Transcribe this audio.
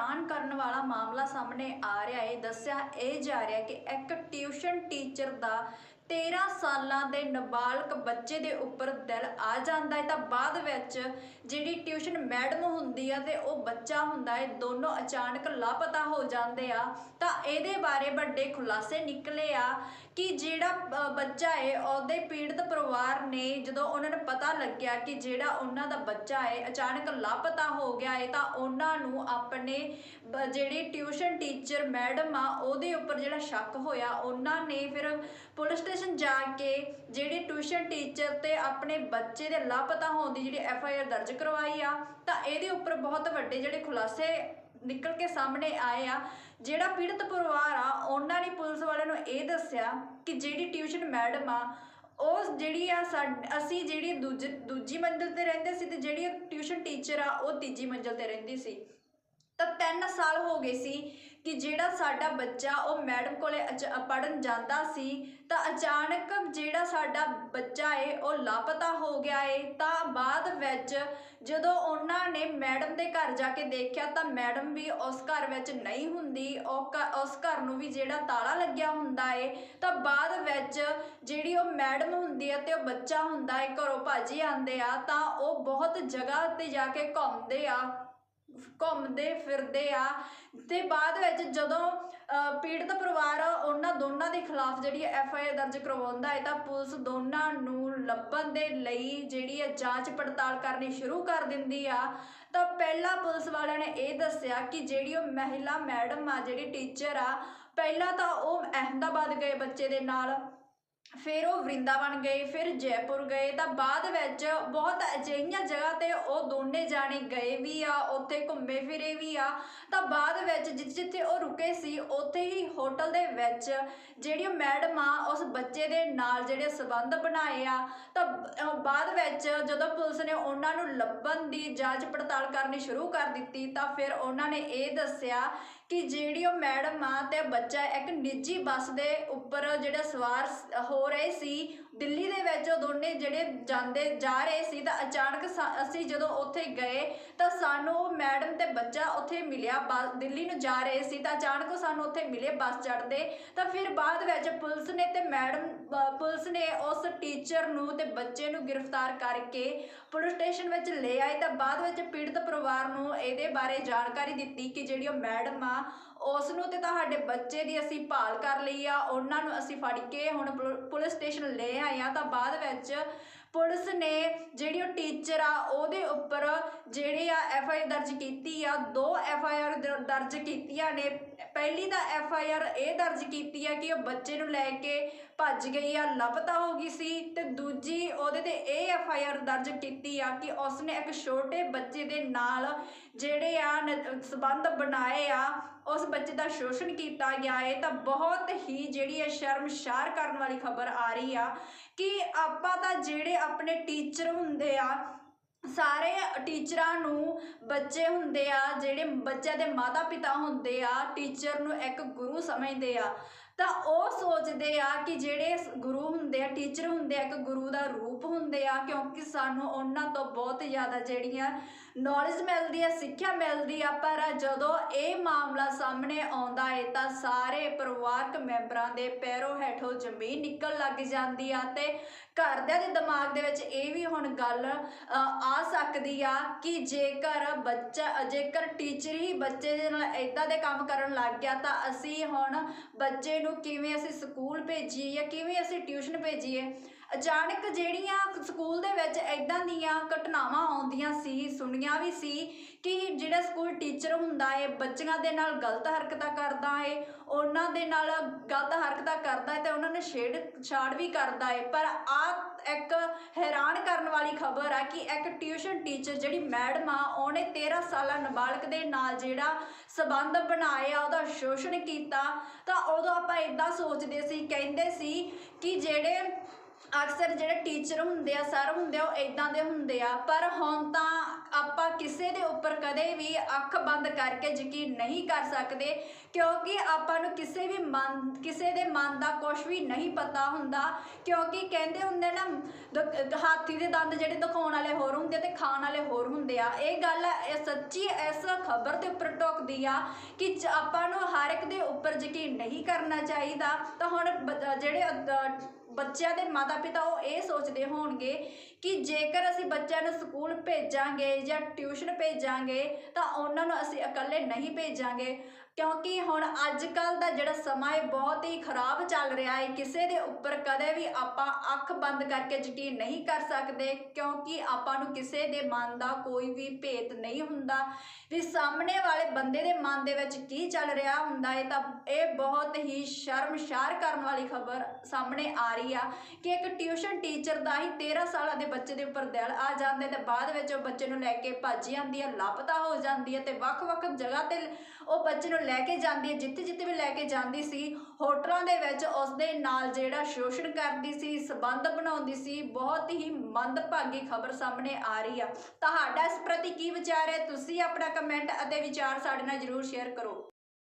ਹੈਰਾਨ ਕਰਨ ਵਾਲਾ ਮਾਮਲਾ ਸਾਹਮਣੇ ਆ ਰਿਹਾ ਹੈ। ਦੱਸਿਆ ਇਹ ਜਾ ਰਿਹਾ ਕਿ ਇੱਕ ਟਿਊਸ਼ਨ ਟੀਚਰ ਦਾ 13 ਸਾਲਾਂ ਦੇ ਨਾਬਾਲਗ ਬੱਚੇ ਦੇ ਉੱਪਰ ਦਿਲ ਆ ਜਾਂਦਾ ਹੈ। ਤਾਂ ਬਾਅਦ ਵਿੱਚ ਜਿਹੜੀ ਟਿਊਸ਼ਨ ਮੈਡਮ ਹੁੰਦੀ ਆ ਤੇ ਉਹ ਬੱਚਾ ਹੁੰਦਾ ਹੈ, ਦੋਨੋਂ ਅਚਾਨਕ ਲਾਪਤਾ ਹੋ ਜਾਂਦੇ ਆ। ਤਾਂ ਇਹਦੇ ਬਾਰੇ ਵੱਡੇ ਖੁਲਾਸੇ ਨਿਕਲੇ ਆ ਕਿ ਜਿਹੜਾ ਅ, ਬੱਚਾ ਹੈ ਉਹਦੇ ਪੀੜਤ ਪਰਿਵਾਰ ਨੇ ਜਦੋਂ ਉਹਨਾਂ ਨੂੰ ਪਤਾ ਲੱਗਿਆ ਕਿ ਜਿਹੜਾ ਉਹਨਾਂ ਦਾ ਬੱਚਾ ਹੈ ਅਚਾਨਕ ਲਾਪਤਾ ਹੋ ਗਿਆ ਹੈ ਤਾਂ ਉਹਨਾਂ ਨੂੰ ਆਪਣੇ ਬ- ਜਿਹੜੀ ਟਿਊਸ਼ਨ ਟੀਚਰ ਮੈਡਮ ਆ ਉਹਦੇ ਉੱਪਰ ਜਿਹੜਾ ਸ਼ੱਕ ਹੋਇਆ ਉਹਨਾਂ ਨੇ ਫਿਰ ਪੁਲਿਸ ਸਟੇਸ਼ਨ ਜਾ ਕੇ ਜਿਹੜੀ ਟਿਊਸ਼ਨ ਟੀਚਰ ਤੇ ਆਪਣੇ ਬੱਚੇ ਦੇ ਲਾਪਤਾ ਹੋਣ ਦੀ ਜਿਹੜੀ ਐਫ ਆਈ ਆਰ ਦਰਜ ਕਰਵਾਈ ਆ ਤਾਂ ਇਹਦੇ ਉੱਪਰ ਬਹੁਤ ਵੱਡੇ ਜਿਹੜੇ ਖੁਲਾਸੇ ਨਿਕਲ ਕੇ ਸਾਹਮਣੇ ਆਏ ਆ, ਜਿਹੜਾ ਪੀੜਤ ਪਰਿਵਾਰ ਆ, ਉਹਨਾਂ ਨੇ ਪੁਲਿਸ ਵਾਲਿਆਂ ਨੂੰ ਇਹ ਦੱਸਿਆ ਕਿ ਜਿਹੜੀ ਟਿਊਸ਼ਨ ਮੈਡਮ ਆ, ਉਹ ਜਿਹੜੀ ਆ ਅਸੀਂ ਜਿਹੜੀ ਦੂਜੀ ਦੂਜੀ ਮੰਜ਼ਿਲ ਤੇ ਰਹਿੰਦੇ ਸੀ ਤੇ ਜਿਹੜੀ ਟਿਊਸ਼ਨ ਟੀਚਰ ਆ, ਉਹ ਤੀਜੀ ਮੰਜ਼ਿਲ ਤੇ ਰਹਿੰਦੀ ਸੀ। ਤਾਂ 3 ਸਾਲ ਹੋ ਗਏ ਸੀ ਕਿ ਜਿਹੜਾ ਸਾਡਾ ਬੱਚਾ ਉਹ ਮੈਡਮ ਕੋਲੇ ਪੜਨ ਜਾਂਦਾ ਸੀ, ਤਾਂ ਅਚਾਨਕ ਜਿਹੜਾ ਸਾਡਾ ਬੱਚਾ ਏ, ਉਹ ਲਾਪਤਾ ਹੋ ਗਿਆ ਏ, ਤਾਂ ਬਾਅਦ ਵਿੱਚ ਜਦੋਂ ਉਹਨਾਂ ਨੇ ਮੈਡਮ ਦੇ ਘਰ ਜਾ ਕੇ ਦੇਖਿਆ ਤਾਂ ਮੈਡਮ ਵੀ ਉਸ ਘਰ ਵਿੱਚ ਨਹੀਂ ਹੁੰਦੀ, ਉਹ ਉਸ ਘਰ ਨੂੰ ਵੀ ਜਿਹੜਾ ਤਾਲਾ ਲੱਗਿਆ ਹੁੰਦਾ ਏ, ਤਾਂ ਬਾਅਦ ਵਿੱਚ ਜਿਹੜੀ ਉਹ ਮੈਡਮ ਹੁੰਦੀ ਹੈ ਤੇ ਉਹ ਬੱਚਾ ਹੁੰਦਾ ਏ, ਘਰੋਂ ਭਾਜੀ ਆਂਦੇ ਆ, ਤਾਂ ਉਹ ਬਹੁਤ ਜਗ੍ਹਾ ਤੇ ਜਾ ਕੇ ਘੁੰਮਦੇ ਆ। ਘੁੰਮਦੇ ਫਿਰਦੇ ਆ। ਤੇ ਬਾਅਦ ਵਿੱਚ ਜਦੋਂ ਅ, ਪੀੜਤ ਪਰਿਵਾਰ ਉਹਨਾਂ ਦੋਨਾਂ ਦੇ ਖਿਲਾਫ ਜਿਹੜੀ ਐਫ ਆਈ ਆਰ ਦਰਜ ਕਰਵਾਉਂਦਾ ਹੈ ਤਾਂ ਪੁਲਿਸ ਦੋਨਾਂ ਨੂੰ ਲੱਭਣ ਦੇ ਲਈ ਜਿਹੜੀ ਹੈ ਜਾਂਚ ਪੜਤਾਲ ਕਰਨੀ ਸ਼ੁਰੂ ਕਰ ਦਿੰਦੀ ਆ। ਤਾਂ ਪਹਿਲਾਂ ਪੁਲਿਸ ਵਾਲਿਆਂ ਨੇ ਇਹ ਦੱਸਿਆ ਕਿ ਜਿਹੜੀ ਉਹ ਮਹਿਲਾ ਮੈਡਮ ਆ ਜਿਹੜੀ ਟੀਚਰ ਆ ਪਹਿਲਾਂ ਤਾਂ ਉਹ ਅਹਿਮਦਾਬਾਦ ਗਏ ਬੱਚੇ ਦੇ ਨਾਲ। ਫਿਰ ਉਹ ਵਰਿੰਦਾਵਨ ਗਏ, ਫਿਰ ਜੈਪੁਰ ਗਏ, ਤਾਂ ਬਾਅਦ ਵਿੱਚ ਬਹੁਤ ਅਜਿਹੀਆਂ ਜਗ੍ਹਾ ਤੇ ਉਹ ਦੋਨੇ ਜਾਣੇ ਗਏ ਵੀ ਆ, ਉੱਥੇ ਘੁੰਮੇ ਫਿਰੇ ਵੀ ਆ। ਤਾਂ ਬਾਅਦ ਵਿੱਚ ਜਿੱਥੇ ਜਿੱਥੇ ਉਹ ਰੁਕੇ ਸੀ, ਉੱਥੇ ਹੀ ਹੋਟਲ ਦੇ ਵਿੱਚ ਜਿਹੜੀ ਉਹ ਮੈਡਮ ਆ, ਉਸ ਬੱਚੇ ਦੇ ਨਾਲ ਜਿਹੜੇ ਸਬੰਧ ਬਣਾਏ ਆ। ਤਾਂ ਬਾਅਦ ਵਿੱਚ ਜਦੋਂ ਪੁਲਿਸ ਨੇ ਉਹਨਾਂ ਨੂੰ ਲੱਭਣ ਦੀ ਜਾਂਚ ਪੜਤਾਲ ਕਰਨੀ ਸ਼ੁਰੂ ਕਰ ਦਿੱਤੀ, ਤਾਂ ਫਿਰ ਉਹਨਾਂ ਨੇ ਇਹ ਦੱਸਿਆ ਕਿ ਜਿਹੜੀ ਉਹ ਮੈਡਮ ਆ ਤੇ ਬੱਚਾ ਇੱਕ ਨਿੱਜੀ ਬੱਸ ਦੇ ਉੱਪਰ ਜਿਹੜਾ ਸਵਾਰ ਹੋ ਰਹੇ ਸੀ ਦਿੱਲੀ ਦੇ ਵਿੱਚ ਉਹ ਦੋਨੇ ਜਿਹੜੇ ਜਾਂਦੇ ਜਾ ਰਹੇ ਸੀ, ਤਾਂ ਅਚਾਨਕ ਸਾ- ਅਸੀਂ ਜਦੋਂ ਉੱਥੇ ਗਏ, ਤਾਂ ਸਾਨੂੰ ਉਹ ਮੈਡਮ ਤੇ ਬੱਚਾ ਉੱਥੇ ਮਿਲਿਆ ਬੱਸ ਦਿੱਲੀ ਨੂੰ ਜਾ ਰਹੇ ਸੀ, ਤਾਂ ਅਚਾਨਕ ਸਾਨੂੰ ਉੱਥੇ ਮਿਲੇ ਬੱਸ ਚੜ੍ਹਦੇ। ਤਾਂ ਫਿਰ ਬਾਅਦ ਵਿੱਚ ਪੁਲਿਸ ਨੇ ਤੇ ਮੈਡਮ ਪੁਲਿਸ ਨੇ ਉਸ ਟੀਚਰ ਨੂੰ ਤੇ ਬੱਚੇ ਨੂੰ ਗ੍ਰਿਫਤਾਰ ਕਰਕੇ ਪੁਲਿਸ ਸਟੇਸ਼ਨ ਵਿੱਚ ਲੈ ਆਏ। ਤਾਂ ਬਾਅਦ ਵਿੱਚ ਪੀੜਤ ਪਰਿਵਾਰ ਨੂੰ ਇਹਦੇ ਬਾਰੇ ਜਾਣਕਾਰੀ ਦਿੱਤੀ ਕਿ ਜਿਹੜੀ ਉਹ ਮੈਡਮ ਆ ਉਸ ਨੂੰ ਤੇ ਤੁਹਾਡੇ ਬੱਚੇ ਦੀ ਅਸੀਂ ਭਾਲ ਕਰ ਲਈ ਆ, ਉਹਨਾਂ ਨੂੰ ਅਸੀਂ ਫੜ ਕੇ ਹੁਣ ਪੁਲ- ਪੁਲਿਸ ਸਟੇਸ਼ਨ ਲੈ ਆਏ ਆ, ਤਾਂ ਬਾਅਦ ਵਿੱਚ ਪੁਲਿਸ ਨੇ ਜਿਹੜੀ ਉਹ ਟੀਚਰ ਆ, ਉਹਦੇ ਉੱਪਰ ਜਿਹੜੀ ਆ ਐਫ ਆਈ ਦਰਜ ਕੀਤੀ ਆ, ਦੋ ਐਫ ਆਈ ਆਰ ਦਰਜ ਕੀਤੀਆਂ ਨੇ ਪਹਿਲੀ ਤਾਂ ਐਫ ਆਈ ਆਰ ਇਹ ਦਰਜ ਕੀਤੀ ਆ ਕਿ ਉਹ ਬੱਚੇ ਨੂੰ ਲੈ ਕੇ ਭੱਜ ਗਈ ਆ ਲਾਪਤਾ ਹੋ ਗਈ ਸੀ ਤੇ ਦੂਜੀ ਉਹਦੇ ਤੇ ਇਹ ਐਫ ਆਈ ਆਰ ਦਰਜ ਕੀਤੀ ਆ ਕਿ ਉਸਨੇ ਇੱਕ ਛੋਟੇ ਬੱਚੇ ਦੇ ਨਾਲ ਜਿਹੜੇ ਆ ਨ- ਸੰਬੰਧ ਬਣਾਏ ਆ, ਉਸ ਬੱਚੇ ਦਾ ਸ਼ੋਸ਼ਣ ਕੀਤਾ ਗਿਆ ਹੈ ਤਾਂ ਬਹੁਤ ਹੀ ਜਿਹੜੀ ਹੈ ਸ਼ਰਮਸ਼ਾਰ ਕਰਨ ਵਾਲੀ ਖਬਰ ਆ ਰਹੀ ਆ ਕਿ ਆਪਾਂ ਤਾਂ ਜਿਹੜੇ ਆਪਣੇ ਟੀਚਰ ਹੁੰਦੇ ਆ ਸਾਰੇ ਟੀਚਰਾਂ ਨੂੰ ਬੱਚੇ ਹੁੰਦੇ ਆ, ਜਿਹੜੇ ਬੱਚਿਆਂ ਦੇ ਮਾਤਾ ਪਿਤਾ ਹੁੰਦੇ ਆ, ਟੀਚਰ ਨੂੰ ਇੱਕ ਗੁਰੂ ਸਮਝਦੇ ਆ। ਤਾਂ ਉਹ ਸੋਚਦੇ ਆ ਕਿ ਜਿਹੜੇ ਗੁਰੂ ਹੁੰਦੇ ਆ, ਟੀਚਰ ਹੁੰਦੇ ਆ, ਇੱਕ ਗੁਰੂ ਦਾ ਰੂਪ ਹੁੰਦੇ ਆ, ਕਿਉਂਕਿ ਸਾਨੂੰ ਉਹਨਾਂ ਤੋਂ ਬਹੁਤ ਜ਼ਿਆਦਾ ਜਿਹੜੀਆਂ ਨੌਲੇਜ ਮਿਲਦੀ ਆ ਸਿੱਖਿਆ ਮਿਲਦੀ ਆ, ਪਰ ਜਦੋਂ ਇਹ ਮਾਮਲਾ ਸਾਹਮਣੇ ਆਉਂਦਾ ਹੈ ਤਾਂ ਸਾਰੇ ਪਰਿਵਾਰਕ ਮੈਂਬਰਾਂ ਦੇ ਪੈਰੋਂ ਹੇਠੋਂ ਜ਼ਮੀਨ ਨਿਕਲ ਲੱਗ ਜਾਂਦੀ ਆ ਤੇ ਘਰਦਿਆਂ ਦੇ ਦਿਮਾਗ ਦੇ ਵਿੱਚ ਇਹ ਵੀ ਹੁਣ ਗੱਲ ਆ ਸਕਦੀ ਆ ਕਿ ਜੇਕਰ ਬੱਚਾ, ਜੇਕਰ ਟੀਚਰ ਹੀ ਬੱਚੇ ਦੇ ਨਾਲ ਇਦਾਂ ਦੇ ਕੰਮ ਕਰਨ ਲੱਗ ਗਿਆ ਤਾਂ ਅਸੀਂ ਹੁਣ ਬੱਚੇ ਨੂੰ ਕਿਵੇਂ ਅਸੀਂ ਸਕੂਲ ਭੇਜੀਏ ਜਾਂ ਕਿਵੇਂ ਅਸੀਂ ਟਿਊਸ਼ਨ ਭੇਜੀਏ? ਅਚਾਨਕ ਜਿਹੜੀਆਂ ਸਕੂਲ ਦੇ ਵਿੱਚ ਇਦਾਂ ਦੀਆਂ ਘਟਨਾਵਾਂ ਆਉਂਦੀਆਂ ਸੀ, ਸੁਣੀਆਂ ਵੀ ਸੀ ਕਿ ਜਿਹੜਾ ਸਕੂਲ ਟੀਚਰ ਹੁੰਦਾ ਹੈ ਬੱਚਿਆਂ ਦੇ ਨਾਲ ਗਲਤ ਹਰਕਤਾਂ ਕਰਦਾ ਏ, ਉਹਨਾਂ ਦੇ ਨਾਲ ਗਲਤ ਹਰਕਤਾਂ ਕਰਦਾ ਹੈ ਤੇ ਉਹਨਾਂ ਨੇ ਛੇੜ ਛਾੜ ਵੀ ਕਰਦਾ ਏ। ਪਰ ਆ ਇੱਕ ਹੈਰਾਨ ਕਰਨ ਵਾਲੀ ਖਬਰ ਆ ਕਿ ਇੱਕ ਟਿਊਸ਼ਨ ਟੀਚਰ ਜਿਹੜੀ ਮੈਡਮ ਆ, ਉਹਨੇ 13 ਸਾਲਾ ਨਾਬਾਲਗ ਦੇ ਨਾਲ ਜਿਹੜਾ ਸਬੰਧ ਬਣਾਇਆ, ਉਹਦਾ ਸ਼ੋਸ਼ਣ ਕੀਤਾ, ਤਾਂ ਉਦੋਂ ਆਪਾਂ ਇਦਾਂ ਸੋਚਦੇ ਸੀ, ਕਹਿੰਦੇ ਸੀ ਕਿ ਜਿਹੜੇ ਅਕਸਰ ਜਿਹੜੇ ਟੀਚਰ ਹੁੰਦੇ ਆ ਸਰ ਹੁੰਦੇ ਆ, ਉਹ ਇਦਾਂ ਦੇ ਹੁੰਦੇ ਆ। ਪਰ ਹੁਣ ਤਾਂ ਆਪਾਂ ਕਿਸੇ ਦੇ ਉੱਪਰ ਕਦੇ ਵੀ ਅੱਖ ਬੰਦ ਕਰਕੇ ਯਕੀਨ ਨਹੀਂ ਕਰ ਸਕਦੇ, ਕਿਉਂਕਿ ਆਪਾਂ ਨੂੰ ਕਿਸੇ ਵੀ ਮਨ, ਕਿਸੇ ਦੇ ਮਨ ਦਾ ਕੁਝ ਵੀ ਨਹੀਂ ਪਤਾ ਹੁੰਦਾ। ਕਿਉਂਕਿ ਕਹਿੰਦੇ ਹੁੰਦੇ ਨਾ, ਦ- ਹਾਥੀ ਦੇ ਦੰਦ ਜਿਹੜੇ ਦਿਖਾਉਣ ਵਾਲੇ ਹੋਰ ਹੁੰਦੇ ਤੇ ਖਾਣ ਵਾਲੇ ਹੋਰ ਹੁੰਦੇ ਆ। ਇਹ ਗੱਲ ਇਹ ਸੱਚੀ ਇਸ ਖਬਰ ਦੇ ਉੱਪਰ ਟੋਕਦੀ ਆ ਕਿ ਜ- ਆਪਾਂ ਨੂੰ ਹਰ ਇੱਕ ਦੇ ਉੱਪਰ ਯਕੀਨ ਨਹੀਂ ਕਰਨਾ ਚਾਹੀਦਾ। ਤਾਂ ਹੁਣ ਬ- ਜਿਹੜੇ ਅ- ਬੱਚਿਆਂ ਦੇ ਮਾਤਾ ਪਿਤਾ ਉਹ ਇਹ ਸੋਚਦੇ ਹੋਣਗੇ ਕਿ ਜੇਕਰ ਅਸੀਂ ਬੱਚਿਆਂ ਨੂੰ ਸਕੂਲ ਭੇਜਾਂਗੇ ਜਾਂ ਟਿਊਸ਼ਨ ਭੇਜਾਂਗੇ ਤਾਂ ਉਹਨਾਂ ਨੂੰ ਅਸੀਂ ਇਕੱਲੇ ਨਹੀਂ ਭੇਜਾਂਗੇ। ਕਿਉਂਕਿ ਹੁਣ ਅੱਜ ਕੱਲ ਦਾ ਜਿਹੜਾ ਸਮਾਂ ਹੈ ਬਹੁਤ ਹੀ ਖਰਾਬ ਚੱਲ ਰਿਹਾ ਹੈ। ਕਿਸੇ ਦੇ ਉੱਪਰ ਕਦੇ ਵੀ ਆਪਾਂ ਅੱਖ ਬੰਦ ਕਰਕੇ ਯਕੀਨ ਨਹੀਂ ਕਰ ਸਕਦੇ, ਕਿਉਂਕਿ ਆਪਾਂ ਨੂੰ ਕਿਸੇ ਦੇ ਮਨ ਦਾ ਕੋਈ ਵੀ ਭੇਤ ਨਹੀਂ ਹੁੰਦਾ। ਵੀ ਸਾਹਮਣੇ ਵਾਲੇ ਬੰਦੇ ਦੇ ਮਨ ਦੇ ਵਿੱਚ ਕੀ ਚੱਲ ਰਿਹਾ ਹੁੰਦਾ ਹੈ ਤਾਂ ਇਹ ਬਹੁਤ ਹੀ ਸ਼ਰਮਸ਼ਾਰ ਕਰਨ ਵਾਲੀ ਖਬਰ ਸਾਹਮਣੇ ਆ ਰਹੀ ਆ ਕਿ ਇੱਕ ਟਿਊਸ਼ਨ ਟੀਚਰ ਦਾ ਹੀ 13 ਸਾਲਾਂ ਦੇ ਬੱਚੇ ਦੇ ਉੱਪਰ ਦਿਲ ਆ ਜਾਂਦਾ ਹੈ ਤੇ ਬਾਅਦ ਵਿੱਚ ਉਹ ਬੱਚੇ ਨੂੰ ਲੈ ਕੇ ਭੱਜ ਜਾਂਦੀ ਹੈ, ਲਾਪਤਾ ਹੋ ਜਾਂਦੀ ਹੈ ਤੇ ਵੱਖ-ਵੱਖ ਜਗ੍ਹਾ ਤੇ ਉਹ ਬੱਚੇ ਨੂੰ ਨੂੰ ਲੈ ਕੇ ਜਾਂਦੀ ਹੈ, ਜਿੱਥੇ ਜਿੱਥੇ ਵੀ ਲੈ ਕੇ ਜਾਂਦੀ ਸੀ, ਹੋਟਲਾਂ ਦੇ ਵਿੱਚ ਉਸ ਦੇ ਨਾਲ ਜਿਹੜਾ ਸ਼ੋਸ਼ਣ ਕਰਦੀ ਸੀ, ਸਬੰਧ ਬਣਾਉਂਦੀ ਸੀ, ਬਹੁਤ ਹੀ ਮੰਦਭਾਗੀ ਖਬਰ ਸਾਹਮਣੇ ਆ ਰਹੀ ਆ। ਤੁਹਾਡਾ ਇਸ ਪ੍ਰਤੀ ਕੀ ਵਿਚਾਰ ਹੈ? ਤੁਸੀਂ ਆਪਣਾ ਕਮੈਂਟ ਅਤੇ ਵਿਚਾਰ ਸਾਡੇ ਨਾਲ ਜਰੂਰ ਸ਼ੇਅਰ ਕਰੋ।